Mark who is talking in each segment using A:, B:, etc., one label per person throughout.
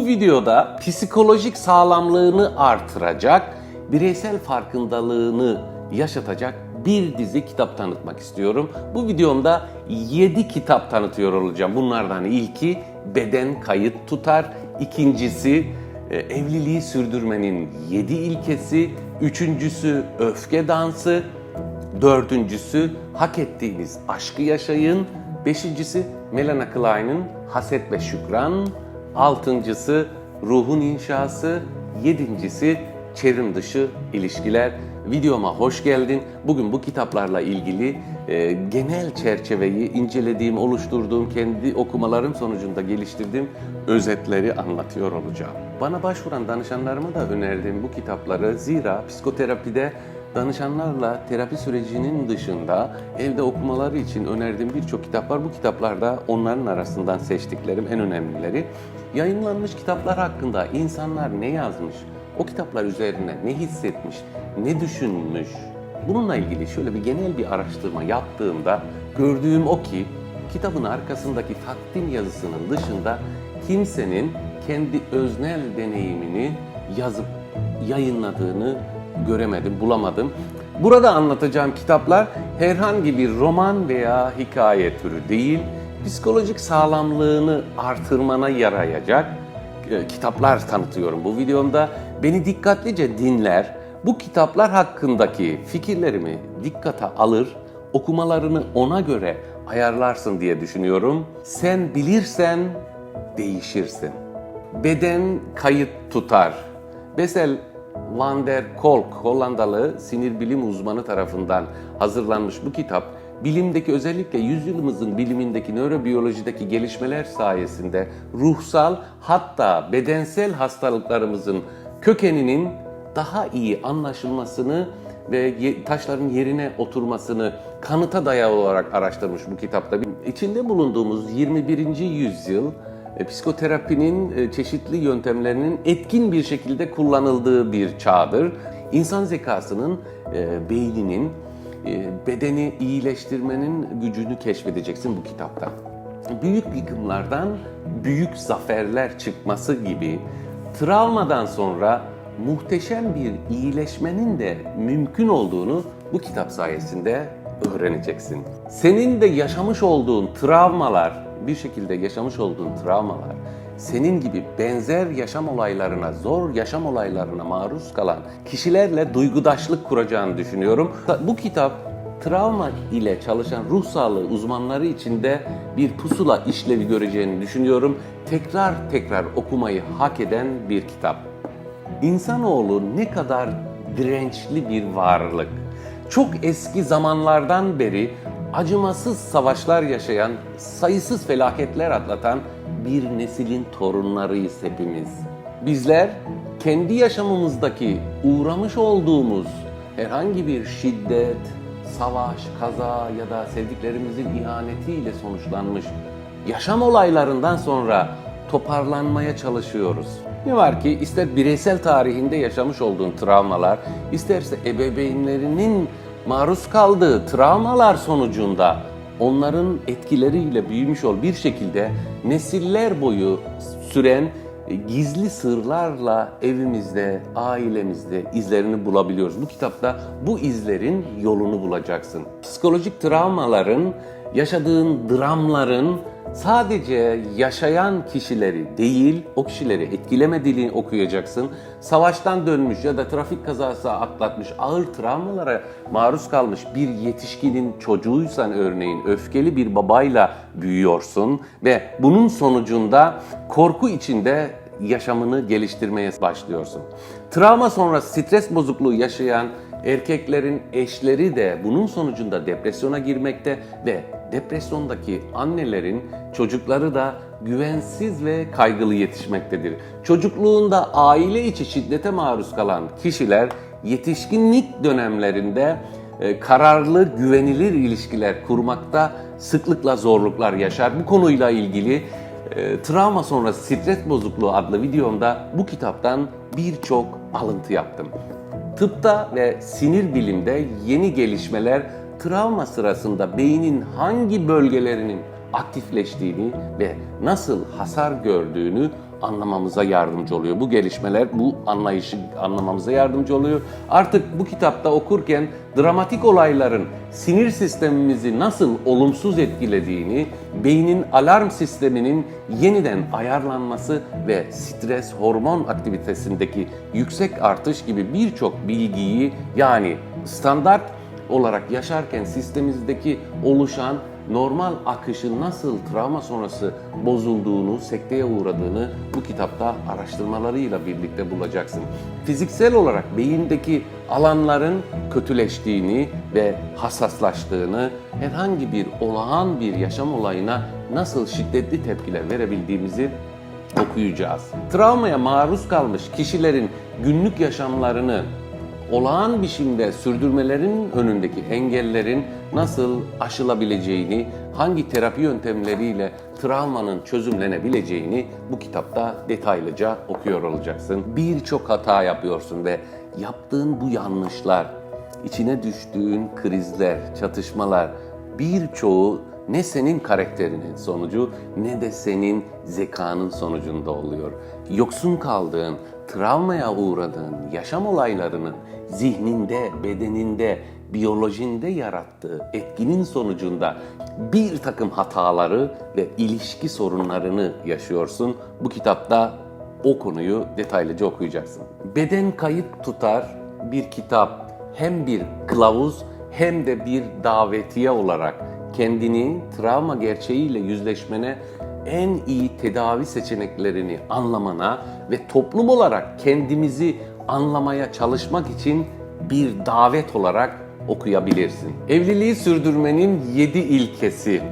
A: Bu videoda psikolojik sağlamlığını artıracak, bireysel farkındalığını yaşatacak bir dizi kitap tanıtmak istiyorum. Bu videomda 7 kitap tanıtıyor olacağım. Bunlardan ilki Beden Kayıt Tutar, ikincisi e, Evliliği Sürdürmenin 7 ilkesi, üçüncüsü Öfke Dansı, Dördüncüsü hak ettiğiniz aşkı yaşayın. Beşincisi Melana Klein'in Haset ve Şükran. Altıncısı ruhun inşası. Yedincisi çevrim dışı ilişkiler. Videoma hoş geldin. Bugün bu kitaplarla ilgili e, genel çerçeveyi incelediğim, oluşturduğum, kendi okumalarım sonucunda geliştirdiğim özetleri anlatıyor olacağım. Bana başvuran danışanlarıma da önerdiğim bu kitapları zira psikoterapide Danışanlarla terapi sürecinin dışında evde okumaları için önerdiğim birçok kitap var. Bu kitaplar da onların arasından seçtiklerim en önemlileri. Yayınlanmış kitaplar hakkında insanlar ne yazmış, o kitaplar üzerine ne hissetmiş, ne düşünmüş, bununla ilgili şöyle bir genel bir araştırma yaptığımda gördüğüm o ki kitabın arkasındaki takdim yazısının dışında kimsenin kendi öznel deneyimini yazıp yayınladığını göremedim, bulamadım. Burada anlatacağım kitaplar herhangi bir roman veya hikaye türü değil, psikolojik sağlamlığını artırmana yarayacak e, kitaplar tanıtıyorum bu videomda. Beni dikkatlice dinler, bu kitaplar hakkındaki fikirlerimi dikkate alır, okumalarını ona göre ayarlarsın diye düşünüyorum. Sen bilirsen değişirsin. Beden kayıt tutar. Bessel Van der Kolk, Hollandalı sinir bilim uzmanı tarafından hazırlanmış bu kitap, bilimdeki özellikle yüzyılımızın bilimindeki nörobiyolojideki gelişmeler sayesinde ruhsal hatta bedensel hastalıklarımızın kökeninin daha iyi anlaşılmasını ve taşların yerine oturmasını kanıta dayalı olarak araştırmış bu kitapta. İçinde bulunduğumuz 21. yüzyıl psikoterapinin e, çeşitli yöntemlerinin etkin bir şekilde kullanıldığı bir çağdır. İnsan zekasının, e, beyninin, e, bedeni iyileştirmenin gücünü keşfedeceksin bu kitapta. Büyük yıkımlardan büyük zaferler çıkması gibi travmadan sonra muhteşem bir iyileşmenin de mümkün olduğunu bu kitap sayesinde öğreneceksin. Senin de yaşamış olduğun travmalar, bir şekilde yaşamış olduğun travmalar, senin gibi benzer yaşam olaylarına, zor yaşam olaylarına maruz kalan kişilerle duygudaşlık kuracağını düşünüyorum. Bu kitap travma ile çalışan ruh sağlığı uzmanları için de bir pusula işlevi göreceğini düşünüyorum. Tekrar tekrar okumayı hak eden bir kitap. İnsanoğlu ne kadar dirençli bir varlık. Çok eski zamanlardan beri acımasız savaşlar yaşayan, sayısız felaketler atlatan bir neslin torunlarıyız hepimiz. Bizler kendi yaşamımızdaki uğramış olduğumuz herhangi bir şiddet, savaş, kaza ya da sevdiklerimizin ihanetiyle sonuçlanmış yaşam olaylarından sonra toparlanmaya çalışıyoruz. Ne var ki ister bireysel tarihinde yaşamış olduğun travmalar, isterse ebeveynlerinin maruz kaldığı travmalar sonucunda onların etkileriyle büyümüş ol bir şekilde nesiller boyu süren e, gizli sırlarla evimizde, ailemizde izlerini bulabiliyoruz. Bu kitapta bu izlerin yolunu bulacaksın. Psikolojik travmaların, yaşadığın dramların sadece yaşayan kişileri değil, o kişileri etkilemediğini okuyacaksın. Savaştan dönmüş ya da trafik kazası atlatmış, ağır travmalara maruz kalmış bir yetişkinin çocuğuysan örneğin öfkeli bir babayla büyüyorsun ve bunun sonucunda korku içinde yaşamını geliştirmeye başlıyorsun. Travma sonrası stres bozukluğu yaşayan erkeklerin eşleri de bunun sonucunda depresyona girmekte ve depresyondaki annelerin çocukları da güvensiz ve kaygılı yetişmektedir. Çocukluğunda aile içi şiddete maruz kalan kişiler yetişkinlik dönemlerinde e, kararlı, güvenilir ilişkiler kurmakta sıklıkla zorluklar yaşar. Bu konuyla ilgili e, Travma sonrası stres bozukluğu adlı videomda bu kitaptan birçok alıntı yaptım. Tıpta ve sinir bilimde yeni gelişmeler travma sırasında beynin hangi bölgelerinin aktifleştiğini ve nasıl hasar gördüğünü anlamamıza yardımcı oluyor. Bu gelişmeler bu anlayışı anlamamıza yardımcı oluyor. Artık bu kitapta okurken dramatik olayların sinir sistemimizi nasıl olumsuz etkilediğini, beynin alarm sisteminin yeniden ayarlanması ve stres hormon aktivitesindeki yüksek artış gibi birçok bilgiyi yani standart olarak yaşarken sistemimizdeki oluşan normal akışın nasıl travma sonrası bozulduğunu, sekteye uğradığını bu kitapta araştırmalarıyla birlikte bulacaksın. Fiziksel olarak beyindeki alanların kötüleştiğini ve hassaslaştığını, herhangi bir olağan bir yaşam olayına nasıl şiddetli tepkiler verebildiğimizi okuyacağız. Travmaya maruz kalmış kişilerin günlük yaşamlarını olağan biçimde sürdürmelerinin önündeki engellerin nasıl aşılabileceğini, hangi terapi yöntemleriyle travmanın çözümlenebileceğini bu kitapta detaylıca okuyor olacaksın. Birçok hata yapıyorsun ve yaptığın bu yanlışlar, içine düştüğün krizler, çatışmalar birçoğu ne senin karakterinin sonucu ne de senin zekanın sonucunda oluyor. Yoksun kaldığın, travmaya uğradığın yaşam olaylarının zihninde, bedeninde, biyolojinde yarattığı etkinin sonucunda bir takım hataları ve ilişki sorunlarını yaşıyorsun. Bu kitapta o konuyu detaylıca okuyacaksın. Beden kayıt tutar bir kitap hem bir kılavuz hem de bir davetiye olarak kendinin travma gerçeğiyle yüzleşmene en iyi tedavi seçeneklerini anlamana ve toplum olarak kendimizi anlamaya çalışmak için bir davet olarak okuyabilirsin. Evliliği sürdürmenin 7 ilkesi.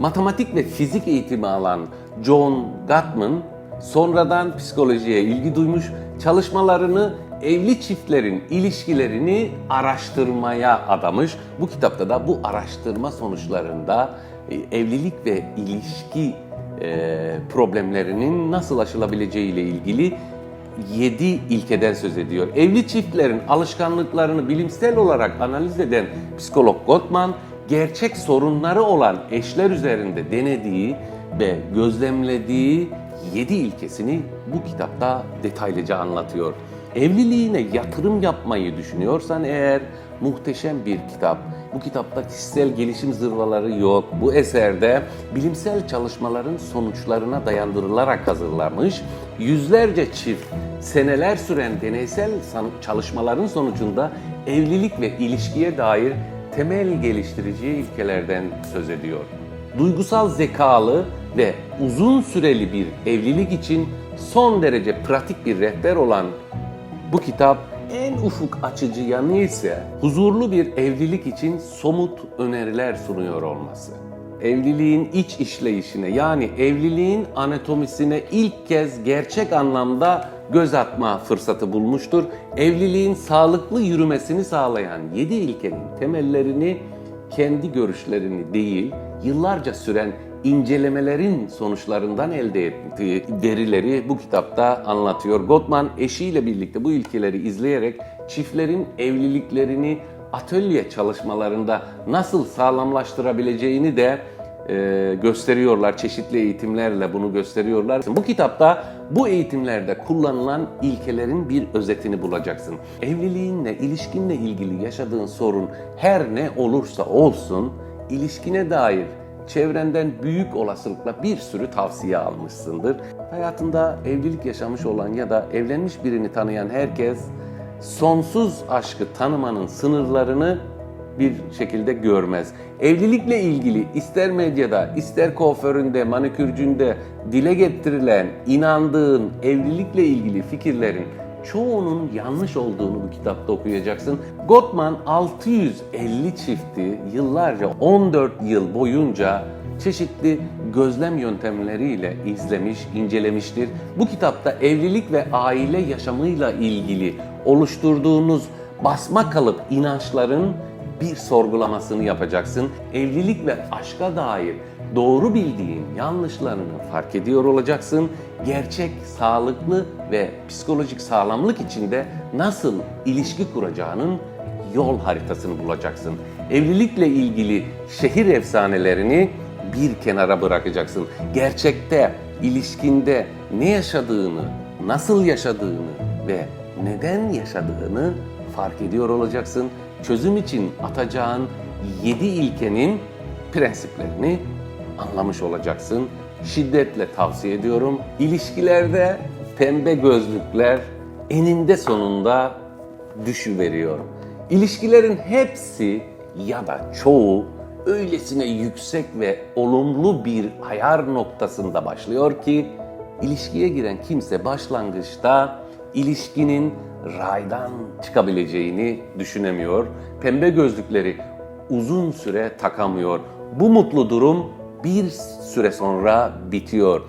A: Matematik ve fizik eğitimi alan John Gottman sonradan psikolojiye ilgi duymuş, çalışmalarını evli çiftlerin ilişkilerini araştırmaya adamış. Bu kitapta da bu araştırma sonuçlarında e, evlilik ve ilişki problemlerinin nasıl aşılabileceği ile ilgili 7 ilkeden söz ediyor. Evli çiftlerin alışkanlıklarını bilimsel olarak analiz eden psikolog Gottman, gerçek sorunları olan eşler üzerinde denediği ve gözlemlediği 7 ilkesini bu kitapta detaylıca anlatıyor. Evliliğine yatırım yapmayı düşünüyorsan eğer muhteşem bir kitap. Bu kitapta kişisel gelişim zırvaları yok. Bu eserde bilimsel çalışmaların sonuçlarına dayandırılarak hazırlanmış yüzlerce çift seneler süren deneysel çalışmaların sonucunda evlilik ve ilişkiye dair temel geliştirici ilkelerden söz ediyor. Duygusal zekalı ve uzun süreli bir evlilik için son derece pratik bir rehber olan bu kitap en ufuk açıcı yanı ise huzurlu bir evlilik için somut öneriler sunuyor olması. Evliliğin iç işleyişine yani evliliğin anatomisine ilk kez gerçek anlamda göz atma fırsatı bulmuştur. Evliliğin sağlıklı yürümesini sağlayan 7 ilkenin temellerini kendi görüşlerini değil, yıllarca süren incelemelerin sonuçlarından elde ettiği verileri bu kitapta anlatıyor. Gottman eşiyle birlikte bu ilkeleri izleyerek çiftlerin evliliklerini atölye çalışmalarında nasıl sağlamlaştırabileceğini de e, gösteriyorlar. Çeşitli eğitimlerle bunu gösteriyorlar. Bu kitapta bu eğitimlerde kullanılan ilkelerin bir özetini bulacaksın. Evliliğinle, ilişkinle ilgili yaşadığın sorun her ne olursa olsun, ilişkine dair çevrenden büyük olasılıkla bir sürü tavsiye almışsındır. Hayatında evlilik yaşamış olan ya da evlenmiş birini tanıyan herkes sonsuz aşkı tanımanın sınırlarını bir şekilde görmez. Evlilikle ilgili ister medyada, ister kuaföründe, manikürcünde dile getirilen, inandığın evlilikle ilgili fikirlerin çoğunun yanlış olduğunu bu kitapta okuyacaksın. Gottman 650 çifti yıllarca 14 yıl boyunca çeşitli gözlem yöntemleriyle izlemiş, incelemiştir. Bu kitapta evlilik ve aile yaşamıyla ilgili oluşturduğunuz basma kalıp inançların bir sorgulamasını yapacaksın. Evlilik ve aşka dair doğru bildiğin yanlışlarını fark ediyor olacaksın. Gerçek, sağlıklı ve psikolojik sağlamlık içinde nasıl ilişki kuracağının yol haritasını bulacaksın. Evlilikle ilgili şehir efsanelerini bir kenara bırakacaksın. Gerçekte ilişkinde ne yaşadığını, nasıl yaşadığını ve neden yaşadığını fark ediyor olacaksın. Çözüm için atacağın 7 ilkenin prensiplerini anlamış olacaksın. Şiddetle tavsiye ediyorum. İlişkilerde pembe gözlükler eninde sonunda düşüveriyor. İlişkilerin hepsi ya da çoğu öylesine yüksek ve olumlu bir ayar noktasında başlıyor ki ilişkiye giren kimse başlangıçta ilişkinin raydan çıkabileceğini düşünemiyor. Pembe gözlükleri uzun süre takamıyor. Bu mutlu durum bir süre sonra bitiyor.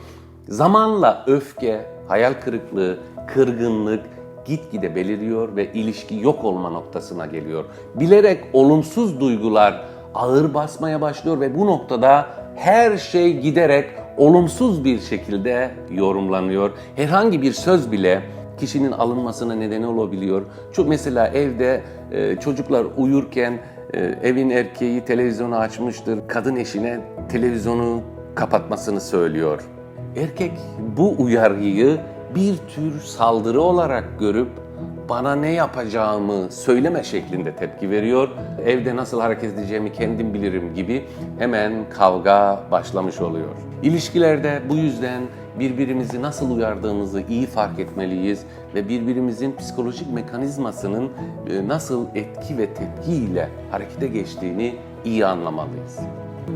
A: Zamanla öfke, hayal kırıklığı, kırgınlık gitgide beliriyor ve ilişki yok olma noktasına geliyor. Bilerek olumsuz duygular ağır basmaya başlıyor ve bu noktada her şey giderek olumsuz bir şekilde yorumlanıyor. Herhangi bir söz bile kişinin alınmasına neden olabiliyor. Çok mesela evde e, çocuklar uyurken e, evin erkeği televizyonu açmıştır. Kadın eşine televizyonu kapatmasını söylüyor. Erkek bu uyarıyı bir tür saldırı olarak görüp bana ne yapacağımı söyleme şeklinde tepki veriyor. Evde nasıl hareket edeceğimi kendim bilirim gibi hemen kavga başlamış oluyor. İlişkilerde bu yüzden birbirimizi nasıl uyardığımızı iyi fark etmeliyiz ve birbirimizin psikolojik mekanizmasının e, nasıl etki ve tepkiyle harekete geçtiğini iyi anlamalıyız.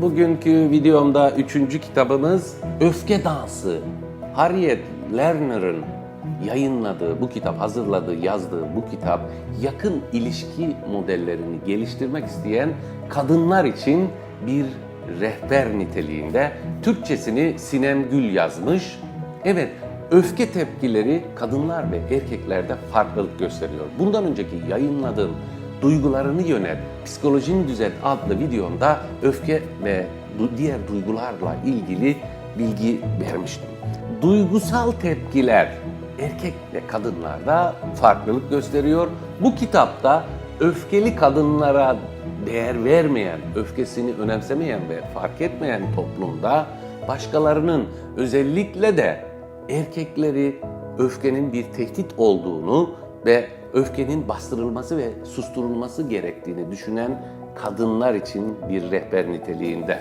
A: Bugünkü videomda üçüncü kitabımız Öfke Dansı. Harriet Lerner'ın yayınladığı, bu kitap hazırladığı, yazdığı bu kitap yakın ilişki modellerini geliştirmek isteyen kadınlar için bir rehber niteliğinde. Türkçesini Sinem Gül yazmış. Evet, öfke tepkileri kadınlar ve erkeklerde farklılık gösteriyor. Bundan önceki yayınladığım Duygularını Yönet, Psikolojini Düzelt adlı videomda öfke ve diğer duygularla ilgili bilgi vermiştim. Duygusal tepkiler erkek ve kadınlarda farklılık gösteriyor. Bu kitapta öfkeli kadınlara değer vermeyen, öfkesini önemsemeyen ve fark etmeyen toplumda başkalarının özellikle de erkekleri öfkenin bir tehdit olduğunu ve öfkenin bastırılması ve susturulması gerektiğini düşünen kadınlar için bir rehber niteliğinde.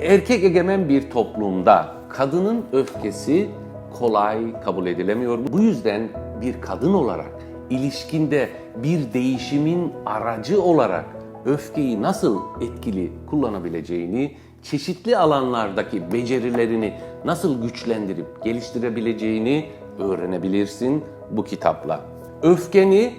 A: Erkek egemen bir toplumda kadının öfkesi kolay kabul edilemiyor. Bu yüzden bir kadın olarak ilişkinde bir değişimin aracı olarak öfkeyi nasıl etkili kullanabileceğini, çeşitli alanlardaki becerilerini nasıl güçlendirip geliştirebileceğini öğrenebilirsin bu kitapla. Öfkeni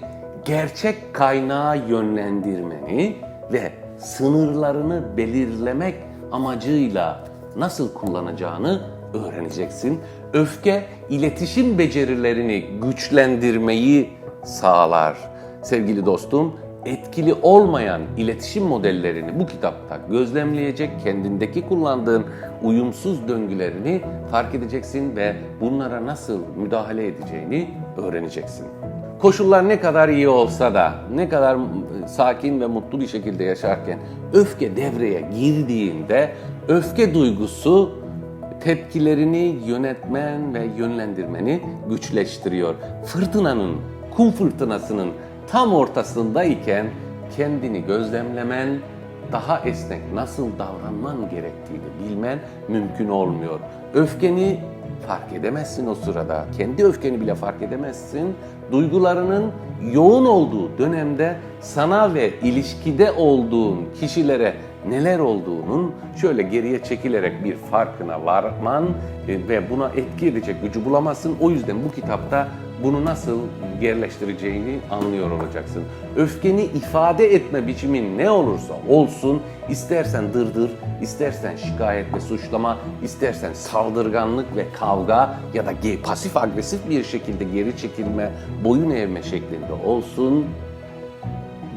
A: gerçek kaynağa yönlendirmeni ve sınırlarını belirlemek amacıyla nasıl kullanacağını öğreneceksin. Öfke iletişim becerilerini güçlendirmeyi sağlar. Sevgili dostum, etkili olmayan iletişim modellerini bu kitapta gözlemleyecek, kendindeki kullandığın uyumsuz döngülerini fark edeceksin ve bunlara nasıl müdahale edeceğini öğreneceksin. Koşullar ne kadar iyi olsa da, ne kadar sakin ve mutlu bir şekilde yaşarken öfke devreye girdiğinde öfke duygusu tepkilerini yönetmen ve yönlendirmeni güçleştiriyor. Fırtınanın, kum fırtınasının tam ortasındayken kendini gözlemlemen, daha esnek nasıl davranman gerektiğini bilmen mümkün olmuyor. Öfkeni fark edemezsin o sırada. Kendi öfkeni bile fark edemezsin. Duygularının yoğun olduğu dönemde sana ve ilişkide olduğun kişilere neler olduğunun şöyle geriye çekilerek bir farkına varman e, ve buna etki edecek gücü bulamazsın. O yüzden bu kitapta bunu nasıl yerleştireceğini anlıyor olacaksın. Öfkeni ifade etme biçimin ne olursa olsun, istersen dırdır, istersen şikayet ve suçlama, istersen saldırganlık ve kavga ya da pasif agresif bir şekilde geri çekilme, boyun eğme şeklinde olsun.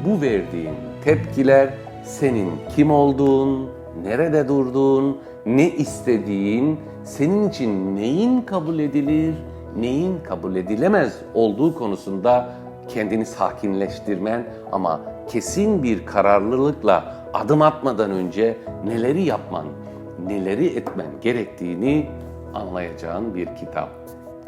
A: Bu verdiğin tepkiler senin kim olduğun, nerede durduğun, ne istediğin, senin için neyin kabul edilir, neyin kabul edilemez olduğu konusunda kendini sakinleştirmen ama kesin bir kararlılıkla adım atmadan önce neleri yapman, neleri etmen gerektiğini anlayacağın bir kitap.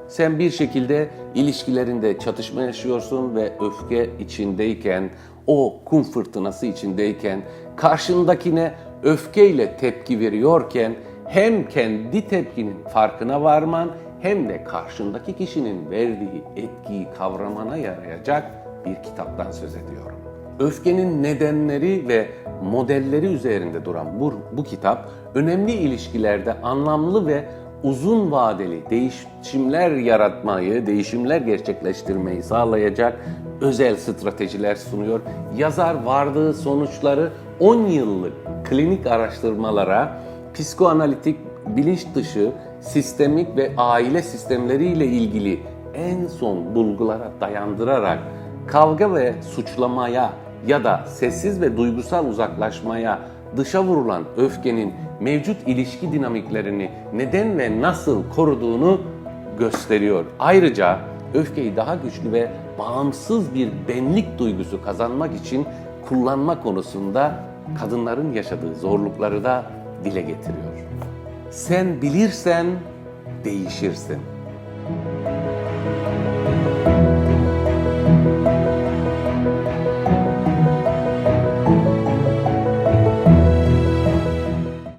A: Sen bir şekilde ilişkilerinde çatışma yaşıyorsun ve öfke içindeyken, o kum fırtınası içindeyken, karşındakine öfkeyle tepki veriyorken hem kendi tepkinin farkına varman hem de karşındaki kişinin verdiği etkiyi kavramana yarayacak bir kitaptan söz ediyorum. Öfkenin nedenleri ve modelleri üzerinde duran bu, bu kitap önemli ilişkilerde anlamlı ve uzun vadeli değişimler yaratmayı, değişimler gerçekleştirmeyi sağlayacak özel stratejiler sunuyor. Yazar vardığı sonuçları 10 yıllık klinik araştırmalara, psikoanalitik, bilinç dışı, sistemik ve aile sistemleriyle ilgili en son bulgulara dayandırarak kavga ve suçlamaya ya da sessiz ve duygusal uzaklaşmaya dışa vurulan öfkenin mevcut ilişki dinamiklerini neden ve nasıl koruduğunu gösteriyor. Ayrıca öfkeyi daha güçlü ve bağımsız bir benlik duygusu kazanmak için kullanma konusunda kadınların yaşadığı zorlukları da dile getiriyor. Sen bilirsen değişirsin.